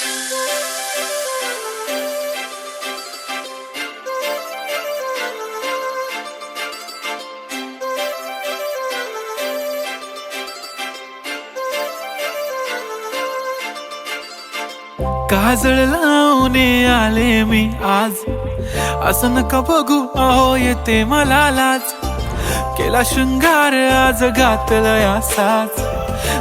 काजळ लावणे आले मी आज. असं नका बघू अहो येते मला लाज. केला शृंगार आज घातला साज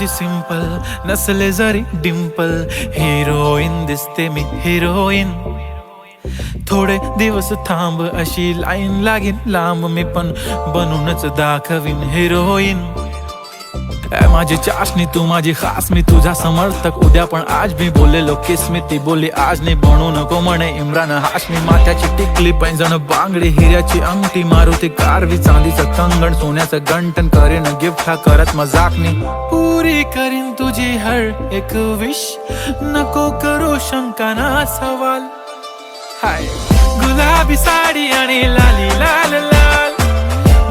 माझी सिंपल नसले जरी डिम्पल हिरोईन दिसते मी हिरोईन थोडे दिवस थांब अशी लाईन लागेल लांब मी पण बनूनच दाखवीन हिरोईन माझी चाशणी तू माझी खास मी तुझा समर्थक. उद्या पण आज मी बोललेलो किस मी ती बोलली आज नाही बनू नको म्हणे. इम्रान हाशमी माथ्याची टिकली पैंजण बांगडी हिऱ्याची अंगठी मारुती कारवी. चांदीचं कंगण सोन्याचं गंटन करेन गिफ्ट हा करत मजाकनी पुरी करीन तुझी हर एक विश नको करू शंका ना सवाल. हाय. गुलाबी साडी आणि लाली लाल लाल.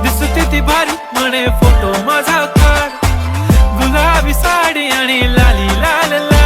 दिसते ती भारी म्हणे फोटो माझा काढ गुलाबी साडी आणि लाली लाल लाल.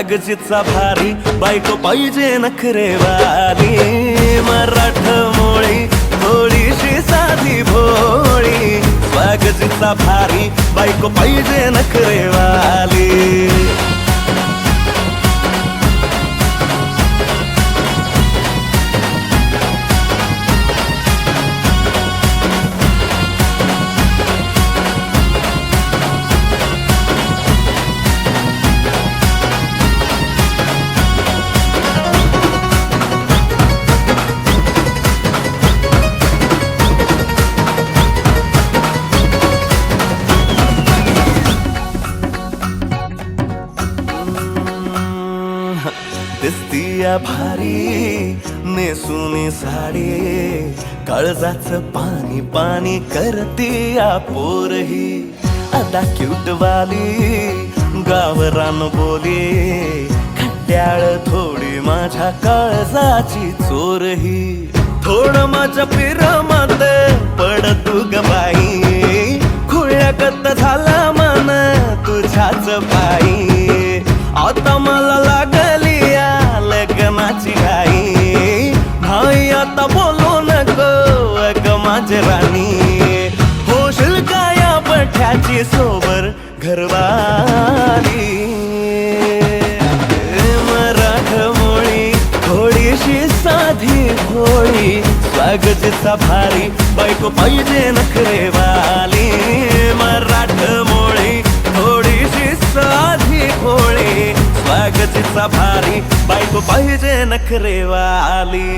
कागजीचा भारी बायको पाहिजे नखरेवाली. मराठ मोळी थोडीशी साधी भोळी. कागजीचा भारी बायको पाहिजे नखरेवाली. दिसतीया भारी नेसुनी साडी काळजाच पाणी पाणी करतीया पोरही. आता क्यूट वाली गावरान बोली खट्याळ थोडी माझ्या काळजाची चोरही. थोडं माझ्या पिरमत पड तू ग बाई खुळ्यागत झाला मन तुझ्याच बाई सोबर घरवाली. मराठ मोळी थोडीशी साधी भोळी स्वागतीचा भारी बायको पाहिजे नखरेवाली मराठ मोळी थोडीशी साधी भोळी स्वागतीचा भारी बायको पाहिजे नखरेवाली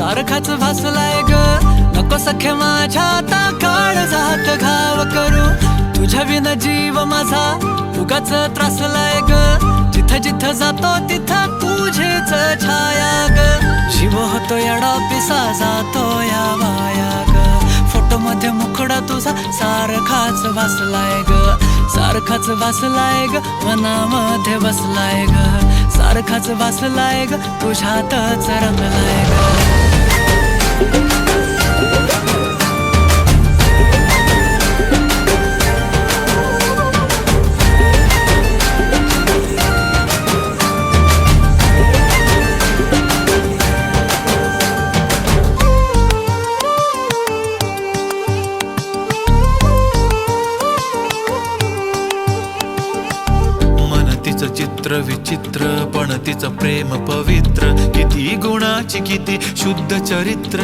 सारखाच भासलाय ग. नको सख्य माझ्या आता काळ जात घाव करू. तुझ्या विन जीव माझा उगाच त्रासलाय ग. जिथं जिथं जातो तिथं तुझेच छाया ग. शिव होतो येडा पिसा जातो या माया ग. मध्ये मुखडा तुझा सारखाच भासलाय ग. सारखाच भासलाय ग मनामध्ये बसलाय ग. सारखाच भासलाय ग तुझ्यातच रंगलाय ग. विचित्र पण तिचं प्रेम पवित्र. किती गुणाची किती शुद्ध चरित्र.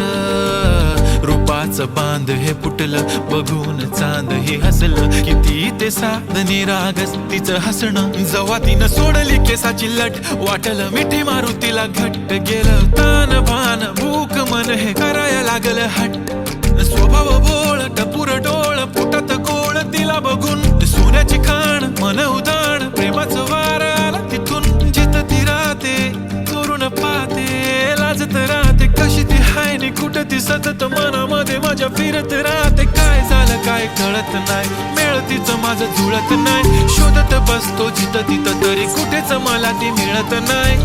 रूपाचं बांध हे फुटलं बघून चांद हे हसलं. किती ते साध निरागस तिचं हसणं. जवा तिनं सोडली केसाची लट. वाटलं मिठी मारू तिला घट्ट गेलं. तान भान भूक मन हे करायला लागलं हट्ट स्वभाव बोळ टपुर डोळ फुटत गोळ तिला बघून. सोन्याची खाण मन उदाण प्रेमाचं वारा. ती राहते चोरून पाहते. लाजत राहते कशी ती हाय नि कुठं ती सतत मनामध्ये माझ्या फिरत राहते. काय झालं काय कळत नाही. मिळ तिचं माझं जुळत नाही. शोधत बसतो जिथं तिथं तरी कुठेच मला ती मिळत नाही.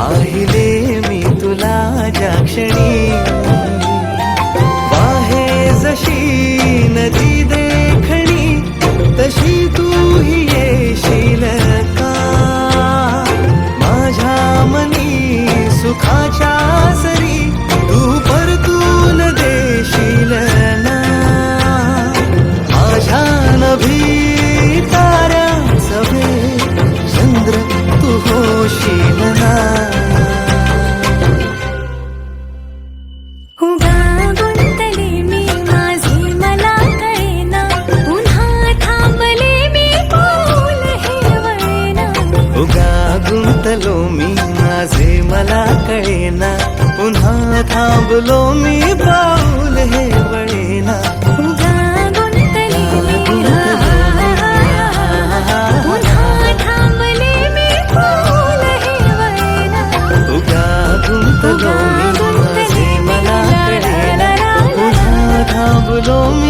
पाहिले मी तुला ज्या क्षणी कळेना. पुन्हा थांबलो मी पाऊल हे वळेना. गुंतले मी मला कळेना पुन्हा थांबलो मी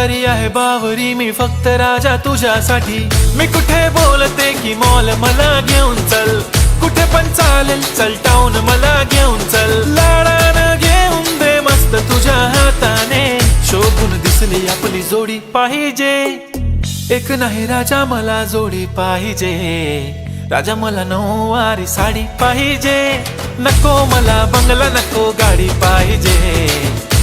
तरी आहे बावरी मी फक्त राजा तुझ्यासाठी. मी कुठे बोलते की मॉल मला घेऊन चल? कुठे पण चालेल चल टाऊन मला घेऊन चल. लाडानं घेऊन दे मस्त तुझ्या हाताने. शोभून दिसली आपली जोडी पाहिजे. एक नाही राजा मला जोडी पाहिजे. राजा मला नऊवारी साडी पाहिजे. नको मला बंगला नको गाडी पाहिजे.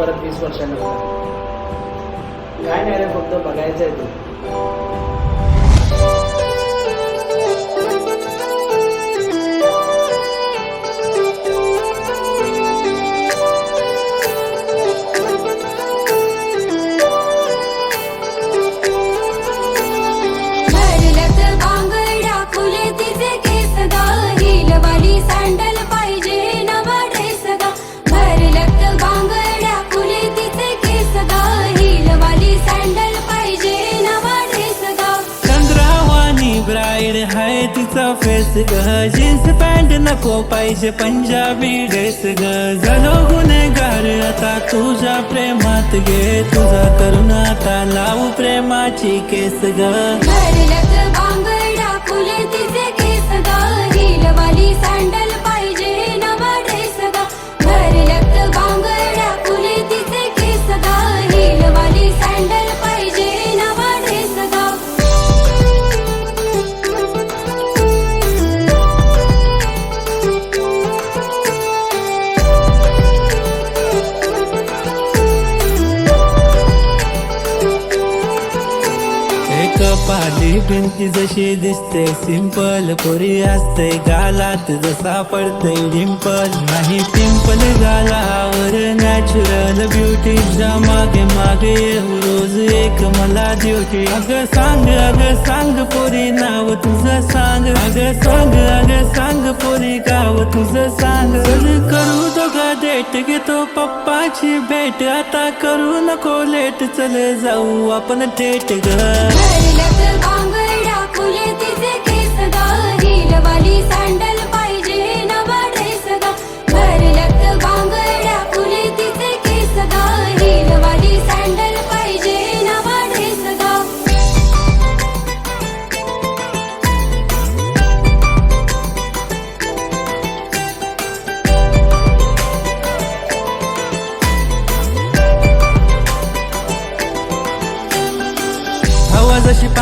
परत वीस वर्षांनी काय नाही रे फक्त बघायचं आहे तू. तिचा फेस ग जीन्स पॅन्ट नको पाहिजे पंजाबी ड्रेस ग. झालो गुन्हेगार आता तुझ्या प्रेमात घे. तुझा करून आता लावू प्रेमाची केस ग. फुले तिचे केस गा. हिलवाली सँडल भिंती जशी दिसते सिंपल पोरी असते. गालात जसा पडते डिंपल नाही पिंपल गालावर नॅचरल ब्युटी मागे मागे रोज एक. मला ड्युटी अग सांग अग सांग पोरी नाव तुझं सांग. अग सांग अग सांग पोरी गाव तुझं सांग. करू दोघा डेट घेतो पप्पाची भेट. आता करू नको लेट चल जाऊ आपण थेट ग.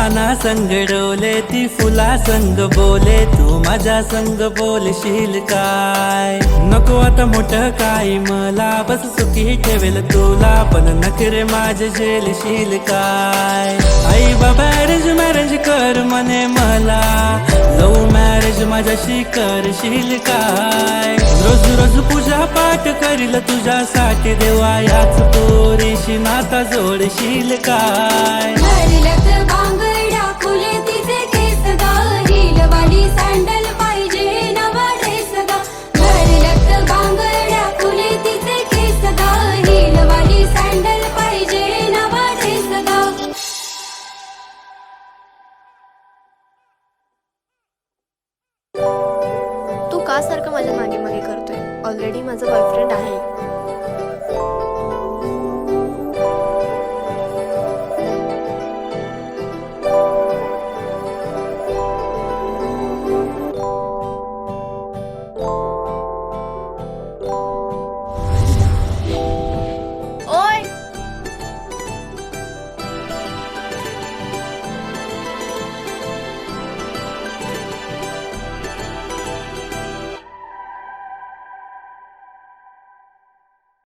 पाना संग डोले ती फुला संग बोले तू माझ्या संग बोलशील काय? नको आता मोठ काय मला बस सुखी ठेवेल तुला पण नखरे माझे झेलशील काय? आई बाबा अरेंज मॅरेज कर म्हणे मला लव मॅरेज माझ्याशी करशील काय? रोज रोज पूजा पाठ करील तुझ्यासाठी देवा याच पोरीशी नाता जोडशील काय? sign that